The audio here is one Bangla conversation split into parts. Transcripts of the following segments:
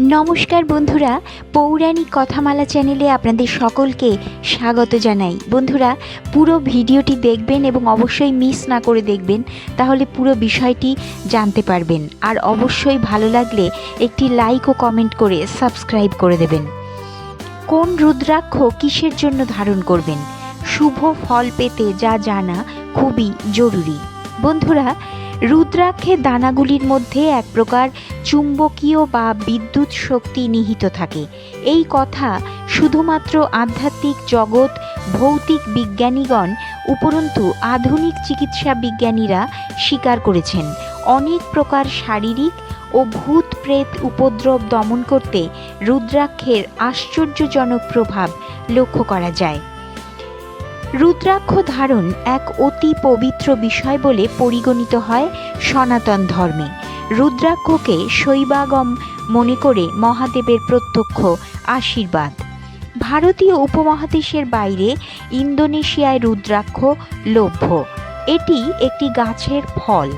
নমস্কার বন্ধুরা, পৌরাণিক কথামালা চ্যানেলে আপনাদের সকলকে স্বাগত জানাই। বন্ধুরা, পুরো ভিডিওটি দেখবেন এবং অবশ্যই মিস না করে দেখবেন, তাহলে পুরো বিষয়টি জানতে পারবেন। আর অবশ্যই ভালো লাগলে একটি লাইক ও কমেন্ট করে সাবস্ক্রাইব করে দেবেন। কোন রুদ্রাক্ষ কিসের জন্য ধারণ করবেন? শুভ ফল পেতে যা জানা খুবই জরুরি। বন্ধুরা রুদ্রাক্ষের দানাগুলির মধ্যে এক প্রকার চুম্বকীয় বা বিদ্যুৎ শক্তি নিহিত থাকে। এই কথা শুধুমাত্র আধ্যাত্মিক জগৎ, ভৌতিক বিজ্ঞানীগণ, উপরন্তু আধুনিক চিকিৎসা বিজ্ঞানীরা স্বীকার করেছেন। অনেক প্রকার শারীরিক ও ভূত প্রেত উপদ্রব দমন করতে রুদ্রাক্ষের আশ্চর্যজনক প্রভাব লক্ষ্য করা যায়। রুদ্রাক্ষ ধারণ এক অতি পবিত্র বিষয় বলে পরিগণিত হয় সনাতন ধর্মে। রুদ্রাক্ষকে শৈবাগম মনে করে মহাদেবের প্রত্যক্ষ আশীর্বাদ। ভারতীয় উপমহাদেশের বাইরে ইন্দোনেশিয়ায় রুদ্রাক্ষ লভ্য। এটি একটি গাছের ফল।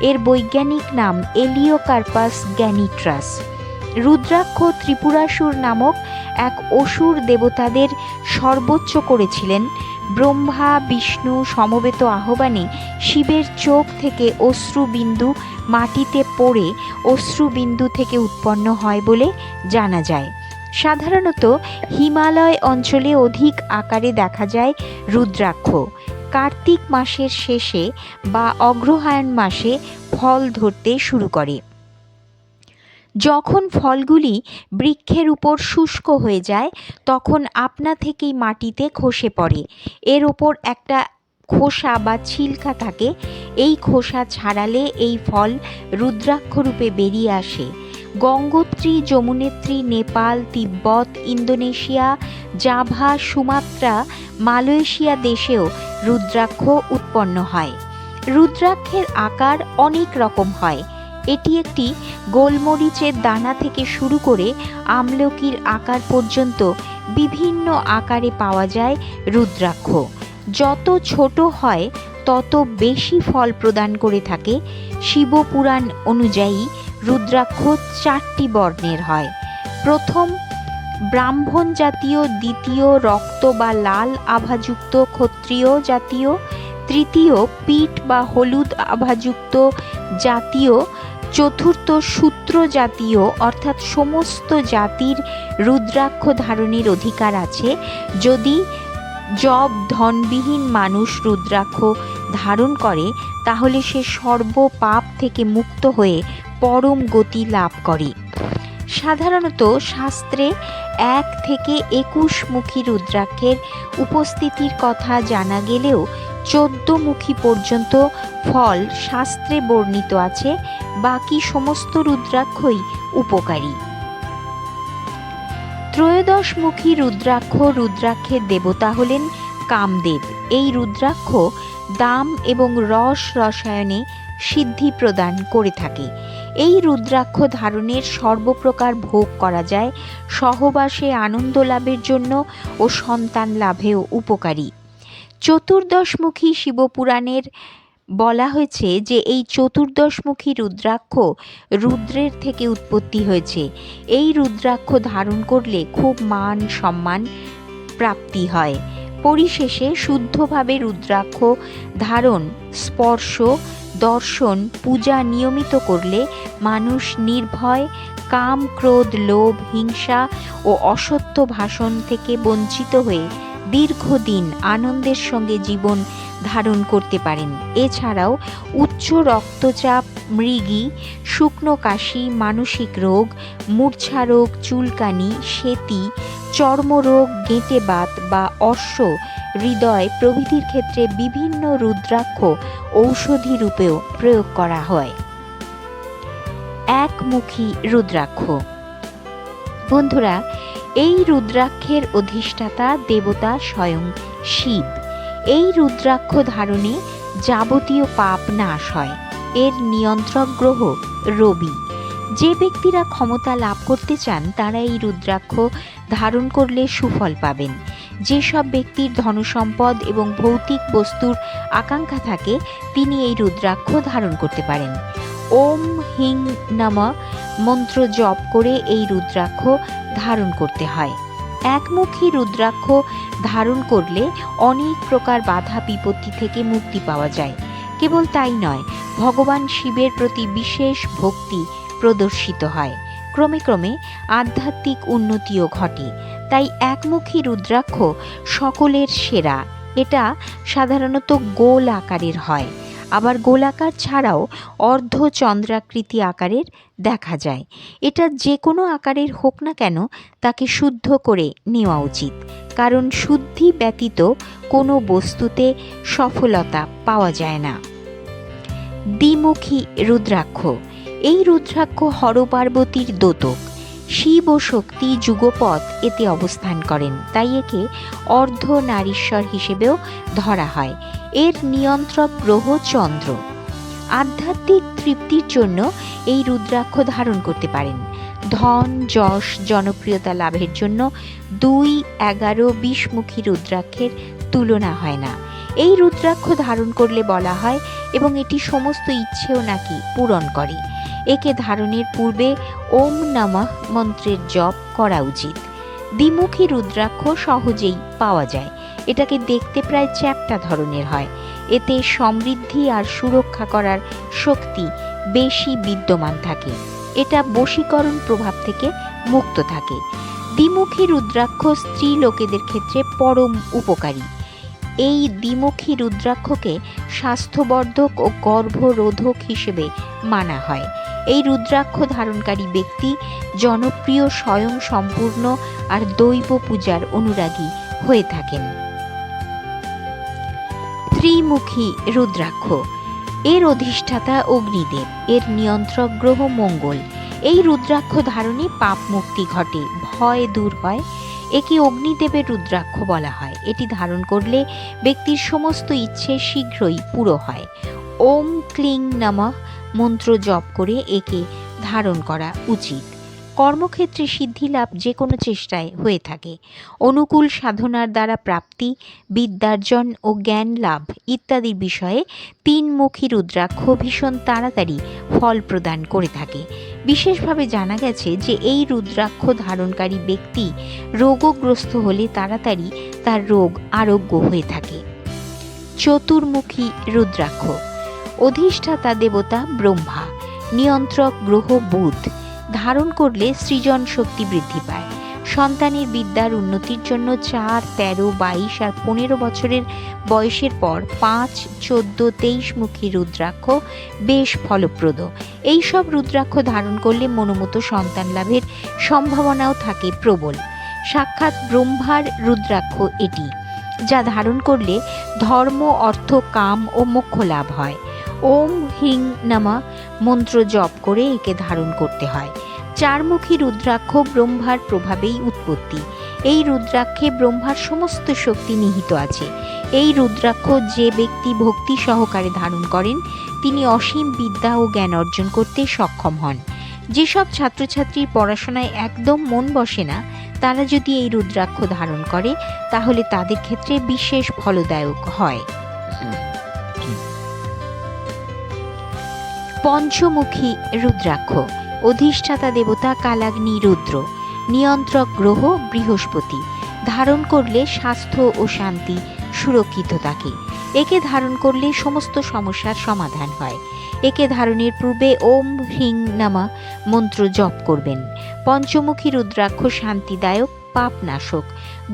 এর বৈজ্ঞানিক নাম এলিওকার্পাস গ্যানিট্রাস। রুদ্রাক্ষ ত্রিপুরাসুর নামক এক অসুর দেবতাদের সর্বোচ্চ করেছিলেন ব্রহ্মা, বিষ্ণু সমবেত আহ্বানে শিবের চোখ থেকে অশ্রুবিন্দু মাটিতে পড়ে অশ্রুবিন্দু থেকে উৎপন্ন হয় বলে জানা যায়। সাধারণত হিমালয় অঞ্চলে অধিক আকারে দেখা যায় রুদ্রাক্ষ। কার্তিক মাসের শেষে বা অগ্রহায়ণ মাসে ফল ধরতে শুরু করে। যখন ফলগুলি বৃক্ষের উপর শুষ্ক হয়ে যায়, তখন আপনা থেকেই মাটিতে খসে পড়ে। এর ওপর একটা খোসা বা ছিলকা থাকে। এই খোসা ছাড়ালে এই ফল রুদ্রাক্ষ রূপে বেরিয়ে আসে। Gangotri, Yamunotri, Nepal, Tibet, Indonesia, Java, Sumatra, Malaysia দেশেও রুদ্রাক্ষ উৎপন্ন হয়। রুদ্রাক্ষের আকার অনেক রকম হয়। এটি একটি গোলমরিচের দানা থেকে শুরু করে আমলকির আকার পর্যন্ত বিভিন্ন আকারে পাওয়া যায় রুদ্রাক্ষ। যত ছোট হয়, তত বেশি ফল প্রদান করে থাকে। শিবপুরাণ অনুযায়ী রুদ্রাক্ষ চারটি বর্ণের হয়। প্রথম, ব্রাহ্মণ জাতীয়, দ্বিতীয়, রক্ত বা লাল আভাযুক্ত ক্ষত্রিয় জাতীয়, তৃতীয় পিঠ বা হলুদ আভাযুক্ত জাতীয় চতুর্থ সূত্র জাতীয়, অর্থাৎ সমস্ত জাতির রুদ্রাক্ষ ধারণের অধিকার আছে। যদি জব ধনবিহীন মানুষ রুদ্রাক্ষ ধারণ করে, তাহলে সে সর্ব পাপ থেকে মুক্ত হয়ে পরম গতি লাভ করে। সাধারণত শাস্ত্রে এক থেকে একুশ মুখী রুদ্রাক্ষের উপস্থিতির কথা জানা গেলেও চোদ্দমুখী পর্যন্ত ফল শাস্ত্রে বর্ণিত আছে, বাকি সমস্ত রুদ্রাক্ষই উপকারী। ত্রয়োদশমুখী রুদ্রাক্ষ রুদ্রাক্ষের দেবতা হলেন কামদেব। এই রুদ্রাক্ষ দাম এবং রস রসায়নে সিদ্ধি প্রদান করে থাকে। এই রুদ্রাক্ষ ধারণের সর্বপ্রকার ভোগ করা যায়, সহবাসে আনন্দ লাভের জন্য ও সন্তান লাভেও উপকারী। চতুর্দশমুখী শিবপুরাণের বলা হয়েছে যে এই চতুর্দশমুখী রুদ্রাক্ষ রুদ্রের থেকে উৎপত্তি হয়েছে। এই রুদ্রাক্ষ ধারণ করলে খুব মান সম্মান প্রাপ্তি হয়। পরিশেষে শুদ্ধভাবে রুদ্রাক্ষ ধারণ, স্পর্শ, দর্শন, পূজা নিয়মিত করলে মানুষ নির্ভয়, কাম, ক্রোধ, লোভ, হিংসা ও অসত্য ভাষণ থেকে বঞ্চিত হয়ে দীর্ঘদিন আনন্দের সঙ্গে জীবন ধারণ করতে পারেন। এছাড়াও উচ্চ রক্তচাপ, মৃগী, শুকনো কাশি, মানসিক রোগ, মূর্ছা রোগ, চুলকানি, সেতি, চর্মরোগ, গেঁটেবাত বা অশ্ব হৃদয় প্রভৃতির ক্ষেত্রে বিভিন্ন রুদ্রাক্ষ ঔষধি রূপেও প্রয়োগ করা হয়। একমুখী রুদ্রাক্ষ। বন্ধুরা এই রুদ্রাক্ষের অধিষ্ঠাতা দেবতা স্বয়ং শিব। এই রুদ্রাক্ষ ধারণে যাবতীয় পাপ নাশ হয়। এর নিয়ন্ত্রক গ্রহ রবি। যে ব্যক্তিরা ক্ষমতা লাভ করতে চান, তারা এই রুদ্রাক্ষ ধারণ করলে সুফল পাবেন। যেসব ব্যক্তির ধনসম্পদ এবং ভৌতিক বস্তুর আকাঙ্ক্ষা থাকে, তিনি এই রুদ্রাক্ষ ধারণ করতে পারেন। ওম হিং নম মন্ত্র জপ করে এই রুদ্রাক্ষ ধারণ করতে হয়। একমুখী রুদ্রাক্ষ ধারণ করলে অনেক প্রকার বাধা বিপত্তি থেকে মুক্তি পাওয়া যায়। কেবল তাই নয়, ভগবান শিবের প্রতি বিশেষ ভক্তি প্রদর্শিত হয়। ক্রমে ক্রমে আধ্যাত্মিক উন্নতিও ঘটে। তাই একমুখী রুদ্রাক্ষ সকলের সেরা। এটা সাধারণত গোল আকারের হয়। আবার গোলাকার ছাড়াও অর্ধ চন্দ্রাকৃতি আকারের দেখা যায়। এটা যে কোনো আকারের হোক না কেন তাকে শুদ্ধ করে নেওয়া উচিত। কারণ শুদ্ধি ব্যতীত কোনো বস্তুতে সফলতা পাওয়া যায় না। দ্বিমুখী রুদ্রাক্ষ এই রুদ্রাক্ষ হরপার্বতীর দোতক। শিব ও শক্তি যুগপথ এতে অবস্থান করেন, তাই একে অর্ধ নারীশ্বর হিসেবেও ধরা হয়। এর নিয়ন্ত্রক গ্রহ চন্দ্র। আধ্যাত্মিক তৃপ্তির জন্য এই রুদ্রাক্ষ ধারণ করতে পারেন। ধন, যশ, জনপ্রিয়তা লাভের জন্য দুই এগারো বিশমুখী রুদ্রাক্ষের তুলনা হয় না। এই রুদ্রাক্ষ ধারণ করলে বলা হয় এবং এটি সমস্ত ইচ্ছেও নাকি পূরণ করে। একে ধারণের পূর্বে ওম নমঃ মন্ত্রের জপ করা উচিত। দ্বিমুখী রুদ্রাক্ষ সহজেই পাওয়া যায়। এটাকে দেখতে প্রায় চ্যাপ্টা ধরনের হয়। এতে সমৃদ্ধি আর সুরক্ষা করার শক্তি বেশি বিদ্যমান থাকে। এটা বশীকরণ প্রভাব থেকে মুক্ত থাকে। দ্বিমুখী রুদ্রাক্ষ স্ত্রী লোকেদের ক্ষেত্রে পরম উপকারী। এই দ্বিমুখী রুদ্রাক্ষকে স্বাস্থ্যবর্ধক ও গর্ভরোধক হিসেবে মানা হয়। এই রুদ্রাক্ষ ধারণকারী ব্যক্তি জনপ্রিয় স্বয়ং সম্পূর্ণ আর দৈব পূজার অনুরাগী হয়ে থাকেন। ত্রিমুখী রুদ্রাক্ষ। এর অধিষ্ঠাতা অগ্নিদেব, এর নিয়ন্ত্রক গ্রহ মঙ্গল। এই রুদ্রাক্ষ ধারণে পাপ মুক্তি ঘটে, ভয় দূর হয়। একে অগ্নিদেবের রুদ্রাক্ষ বলা হয়। এটি ধারণ করলে ব্যক্তির সমস্ত ইচ্ছে শীঘ্রই পুরো হয়। ওম ক্লিং নামা মন্ত্র জপ করে একে ধারণ করা উচিত। কর্মক্ষেত্রে সিদ্ধিলাভ যে কোনো চেষ্টায় হয়ে থাকে। অনুকূল সাধনার দ্বারা প্রাপ্তি, বিদ্যার্জন ও জ্ঞান লাভ ইত্যাদির বিষয়ে তিনমুখী রুদ্রাক্ষ ভীষণ তাড়াতাড়ি ফল প্রদান করে থাকে। বিশেষভাবে জানা গেছে যে এই রুদ্রাক্ষ ধারণকারী ব্যক্তি রোগগ্রস্ত হলে তাড়াতাড়ি তার রোগ আরোগ্য হয়ে থাকে। চতুর্মুখী রুদ্রাক্ষ, অধিষ্ঠাতা দেবতা ব্রহ্মা, নিয়ন্ত্রক গ্রহ বুধ ধারণ করলে সৃজন শক্তি বৃদ্ধি পায়। সন্তানের বিদ্যার উন্নতির জন্য চার, তেরো, বাইশ আর পনেরো বছরের বয়সের পর পাঁচ, চোদ্দ, তেইশ মুখী রুদ্রাক্ষ বেশ ফলপ্রদ। এই সব রুদ্রাক্ষ ধারণ করলে মনোমতো সন্তান লাভের সম্ভাবনাও থাকে প্রবল। সাক্ষাৎ ব্রহ্মার রুদ্রাক্ষ এটি, যা ধারণ করলে ধর্ম, অর্থ, কাম ও মোক্ষ লাভ হয়। ওম হিং নামা মন্ত্র জপ করে একে ধারণ করতে হয়। চারমুখী রুদ্রাক্ষ ব্রহ্মার প্রভাবেই উৎপত্তি। এই রুদ্রাক্ষে ব্রহ্মার সমস্ত শক্তি নিহিত আছে। এই রুদ্রাক্ষ যে ব্যক্তি ভক্তি সহকারে ধারণ করেন, তিনি অসীম বিদ্যা ও জ্ঞান অর্জন করতে সক্ষম হন। যেসব ছাত্রছাত্রীর পড়াশোনায় একদম মন বসে না, তারা যদি এই রুদ্রাক্ষ ধারণ করে, তাহলে তাদের ক্ষেত্রে বিশেষ ফলদায়ক হয়। পঞ্চমুখী রুদ্রাক্ষ অধিষ্ঠাতা দেবতা কালাগ্নি রুদ্র নিয়ন্ত্রক গ্রহ বৃহস্পতি, ধারণ করলে স্বাস্থ্য ও শান্তি সুরক্ষিত থাকে। একে ধারণ করলে সমস্ত সমস্যার সমাধান হয়। একে ধারণের পূর্বে ওম হ্রিং নামা মন্ত্র জপ করবেন। পঞ্চমুখী রুদ্রাক্ষ শান্তিদায়ক পাপনাশক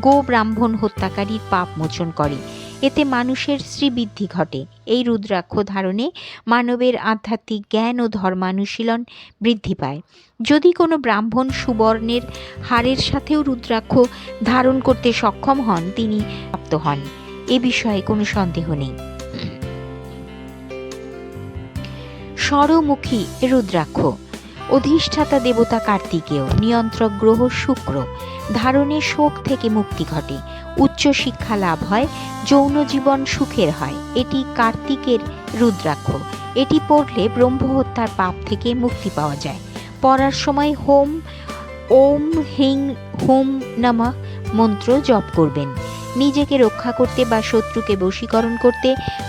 গো ব্রাহ্মণ হত্যাকারীর পাপ মোচন করে। এতে মানুষের শ্রীবৃদ্ধি ঘটে। এই রুদ্রাক্ষ ধারণে মানবের আধ্যাত্মিক জ্ঞান ও ধর্মানুশীলন বৃদ্ধি পায়। যদি কোনো ব্রাহ্মণ সুবর্ণের হারের সাথেও রুদ্রাক্ষ ধারণ করতে সক্ষম হন, তিনি প্রাপ্ত হন। এ বিষয়ে কোনো সন্দেহ নেই। স্বরমুখী রুদ্রাক্ষ। অধিষ্ঠাতা দেবতা কার্তিকেয়, নিয়ন্ত্রক গ্রহ শুক্র। ধারণে শোক থেকে মুক্তি ঘটে। উচ্চ শিক্ষা লাভ হয় যৌন জীবন সুখের হয়। এটি কার্তিকের রুদ্রাক্ষ। এটি পড়লে ব্রহ্মহত্যার পাপ থেকে মুক্তি পাওয়া যায়। পড়ার সময় হোম, ওম হিং হোম নামা মন্ত্র জপ করবেন। নিজেকে রক্ষা করতে বা শত্রুকে বশীকরণ করতে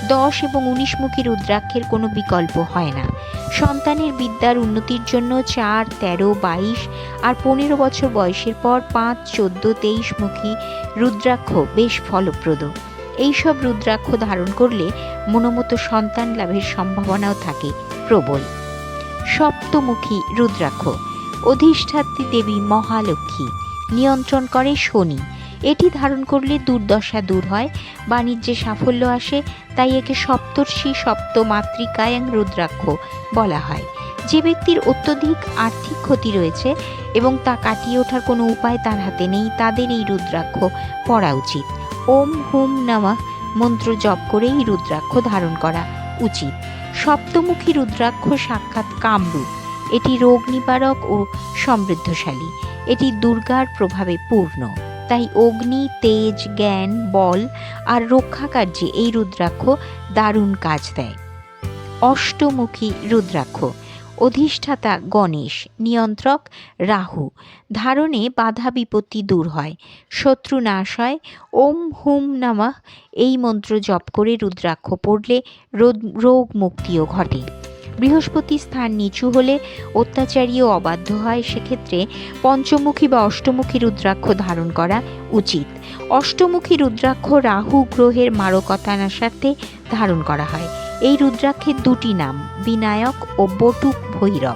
দশ এবং উনিশমুখী রুদ্রাক্ষের কোনো বিকল্প হয় না। সন্তানের বিদ্যার উন্নতির জন্য চার, তেরো, বাইশ আর পনেরো বছর বয়সের পর পাঁচ, চোদ্দ তেইশমুখী রুদ্রাক্ষ বেশ ফলপ্রদ। এইসব রুদ্রাক্ষ ধারণ করলে মনোমতো সন্তান লাভের সম্ভাবনাও থাকে, প্রবল। সপ্তমুখী রুদ্রাক্ষ, অধিষ্ঠাত্রী দেবী মহালক্ষ্মী, নিয়ন্ত্রণ করে শনি। এটি ধারণ করলে দুর্দশা দূর হয়। বাণিজ্যে সাফল্য আসে, তাই একে সপ্তর্ষি, সপ্তমাতৃকায়াং রুদ্রাক্ষ বলা হয়। যে ব্যক্তির অত্যধিক আর্থিক ক্ষতি রয়েছে এবং তা কাটিয়ে ওঠার কোনো উপায় তার হাতে নেই, তাদের এই রুদ্রাক্ষ পড়া উচিত। ওম হুম নমঃ মন্ত্র জপ করে এই রুদ্রাক্ষ ধারণ করা উচিত। সপ্তমুখী রুদ্রাক্ষ সাক্ষাৎ কামরূপ। এটি রোগ নিবারক ও সমৃদ্ধশালী। এটি দুর্গার প্রভাবে পূর্ণ। তাই অগ্নি, তেজ, জ্ঞান, বল আর রক্ষা কার্যে এই রুদ্রাক্ষ দারুণ কাজ দেয়। অষ্টমুখী রুদ্রাক্ষ, অধিষ্ঠাতা গণেশ, নিয়ন্ত্রক রাহু, ধারণে বাধা বিপত্তি দূর হয়, শত্রু নাশ হয়, ওম হুম নমঃ এই মন্ত্র জপ করে রুদ্রাক্ষ পড়লে রোগ মুক্তিও ঘটে। বৃহস্পতি স্থান নিচু হলে অত্যাচারীও অবাধ্য হয়। সেক্ষেত্রে পঞ্চমুখী বা অষ্টমুখী রুদ্রাক্ষ ধারণ করা উচিত। অষ্টমুখী রুদ্রাক্ষ রাহু গ্রহের মারকতা নাশার্থে ধারণ করা হয়। এই রুদ্রাক্ষের দুটি নাম, বিনায়ক ও বটুক ভৈরব।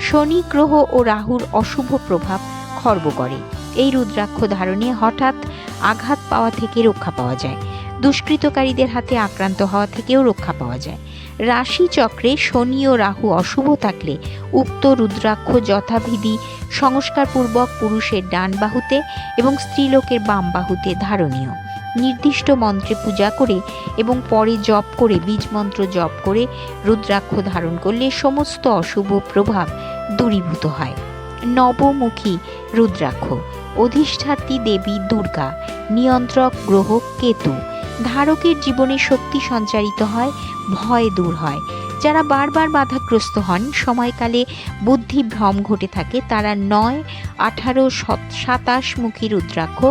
শনি গ্রহ ও রাহুর অশুভ প্রভাব খর্ব করে। এই রুদ্রাক্ষ ধারণে হঠাৎ আঘাত পাওয়া থেকে রক্ষা পাওয়া যায়। দুষ্কৃতকারীদের হাতে আক্রান্ত হওয়া থেকেও রক্ষা পাওয়া যায়। রাশি চক্রে শনি ও রাহু অশুভ থাকলে উক্ত রুদ্রাক্ষ যথাবিধি সংস্কারপূর্বক পুরুষের ডান বাহুতে এবং স্ত্রীলোকের বাম বাহুতে ধারণীয়। নির্দিষ্ট মন্ত্রে পূজা করে এবং পরে জপ করে, বীজ মন্ত্র জপ করে রুদ্রাক্ষ ধারণ করলে সমস্ত অশুভ প্রভাব দূরীভূত হয়। নবমুখী রুদ্রাক্ষ, অধিষ্ঠাত্রী দেবী দুর্গা, নিয়ন্ত্রক গ্রহ কেতু ধারকের জীবনে শক্তি সঞ্চারিত হয়, ভয় দূর হয়। যারা বারবার বাধাগ্রস্ত হন, সময়কালে বুদ্ধি ভ্রম ঘটে থাকে, তারা নয়, আঠারো সাতাশ মুখী রুদ্রাক্ষ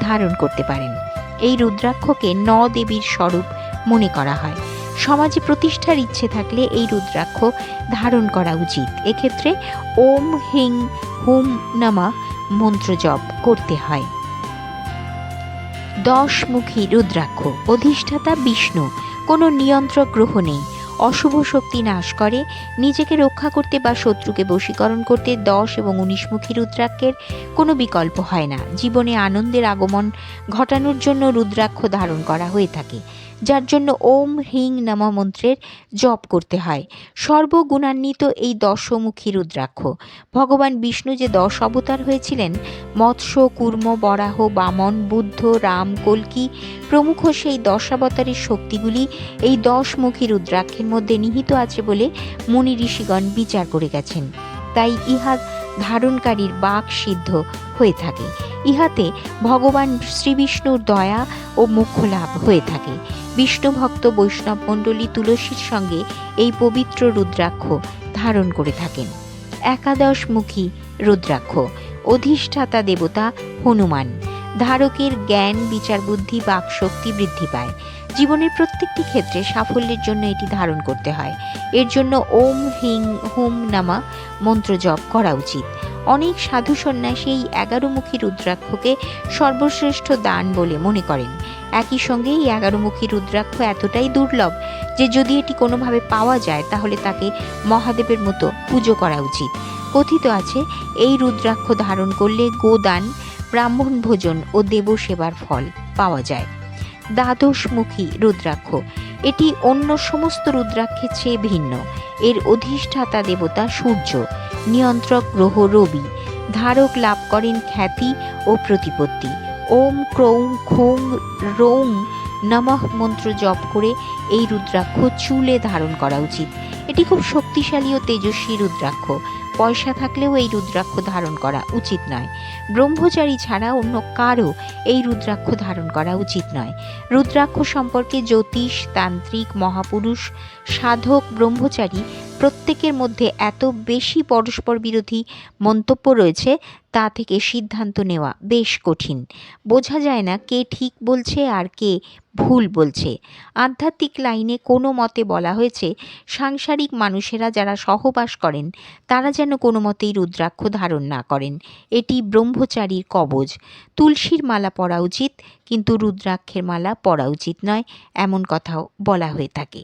ধারণ করতে পারেন। এই রুদ্রাক্ষকে ন দেবীর স্বরূপ মনে করা হয়। সমাজে প্রতিষ্ঠার ইচ্ছে থাকলে এই রুদ্রাক্ষ ধারণ করা উচিত। এক্ষেত্রে ওম হিং হুম নামা মন্ত্র জপ করতে হয়। দশমুখী রুদ্রাক্ষ। অধিষ্ঠাতা বিষ্ণু। কোনো নিয়ন্ত্রক গ্রহ নেই। অশুভ শক্তি নাশ করে, নিজেকে রক্ষা করতে বা শত্রুকে বশীকরণ করতে দশ এবং উনিশ মুখী রুদ্রাক্ষের কোনো বিকল্প হয় না। জীবনে আনন্দের আগমন ঘটানোর জন্য রুদ্রাক্ষ ধারণ করা হয়ে থাকে, যার জন্য ওম হ্রিং নমা মন্ত্রের জপ করতে হয়। সর্বগুণান্বিত এই দশমুখী রুদ্রাক্ষ। ভগবান বিষ্ণু যে দশ অবতার হয়েছিলেন, মৎস্য, কুর্ম, বরাহ, বামন, বুদ্ধ, রাম, কল্কি, প্রমুখ সেই দশাবতারের শক্তিগুলি এই দশমুখী রুদ্রাক্ষের মধ্যে নিহিত আছে বলে মুনি ঋষিগণ বিচার করে গেছেন। তাই ইহা ধারণকারীর বাক সিদ্ধ হয়ে থাকে। ইহাতে ভগবান শ্রীবিষ্ণুর দয়া ও মুখ্য লাভ হয়ে থাকে। বিষ্ণু ভক্ত বৈষ্ণব মণ্ডলী তুলসীর সঙ্গে এই পবিত্র রুদ্রাক্ষ ধারণ করে থাকেন। একাদশমুখী রুদ্রাক্ষ, অধিষ্ঠাতা দেবতা হনুমান। ধারকের জ্ঞান বিচার বুদ্ধি বাক শক্তি বৃদ্ধি পায়। জীবনের প্রত্যেকটি ক্ষেত্রে সাফল্যের জন্য এটি ধারণ করতে হয়। এর জন্য ওম হিং হুম নামা মন্ত্র জপ করা উচিত। অনেক সাধু সন্ন্যাসী এই এগারোমুখী রুদ্রাক্ষকে সর্বশ্রেষ্ঠ দান বলে মনে করেন। একই সঙ্গে এই এগারোমুখী রুদ্রাক্ষ এতটাই দুর্লভ যে যদি এটি কোনোভাবে পাওয়া যায়, তাহলে তাকে মহাদেবের মতো পুজো করা উচিত। কথিত আছে, এই রুদ্রাক্ষ ধারণ করলে গোদান, ব্রাহ্মণ ভোজন ও দেবসেবার ফল পাওয়া যায়। দ্বাদশমুখী রুদ্রাক্ষ। এটি অন্য সমস্ত রুদ্রাক্ষের চেয়ে ভিন্ন। এর অধিষ্ঠাতা দেবতা সূর্য, নিয়ন্ত্রক গ্রহ রবি। ধারক লাভ করেন খ্যাতি ও প্রতিপত্তি। ওম ক্রৌং খোং রৌং নমঃ মন্ত্র জপ করে এই রুদ্রাক্ষ চুলে ধারণ করা উচিত। এটি খুব শক্তিশালী ও তেজস্বী রুদ্রাক্ষ। পয়সা থাকলেও এই রুদ্রাক্ষ ধারণ করা উচিত নয়। ব্রহ্মচারী ছাড়া অন্য কারও এই রুদ্রাক্ষ ধারণ করা উচিত নয়। রুদ্রাক্ষ সম্পর্কে জ্যোতিষ, তান্ত্রিক, মহাপুরুষ, সাধক, ব্রহ্মচারী প্রত্যেকের মধ্যে এত বেশি পরস্পর বিরোধী মন্তব্য রয়েছে, তা থেকে সিদ্ধান্ত নেওয়া বেশ কঠিন। বোঝা যায় না কে ঠিক বলছে আর কে ভুল বলছে। আধ্যাত্মিক লাইনে কোনো মতে বলা হয়েছে, সাংসারিক মানুষেরা যারা সহবাস করেন, তারা যেন কোনো মতেই রুদ্রাক্ষ ধারণ না করেন। এটি ব্রহ্মচারীর কবজ। তুলসীর মালা পরা উচিত, কিন্তু রুদ্রাক্ষের মালা পরা উচিত নয়, এমন কথাও বলা হয়ে থাকে।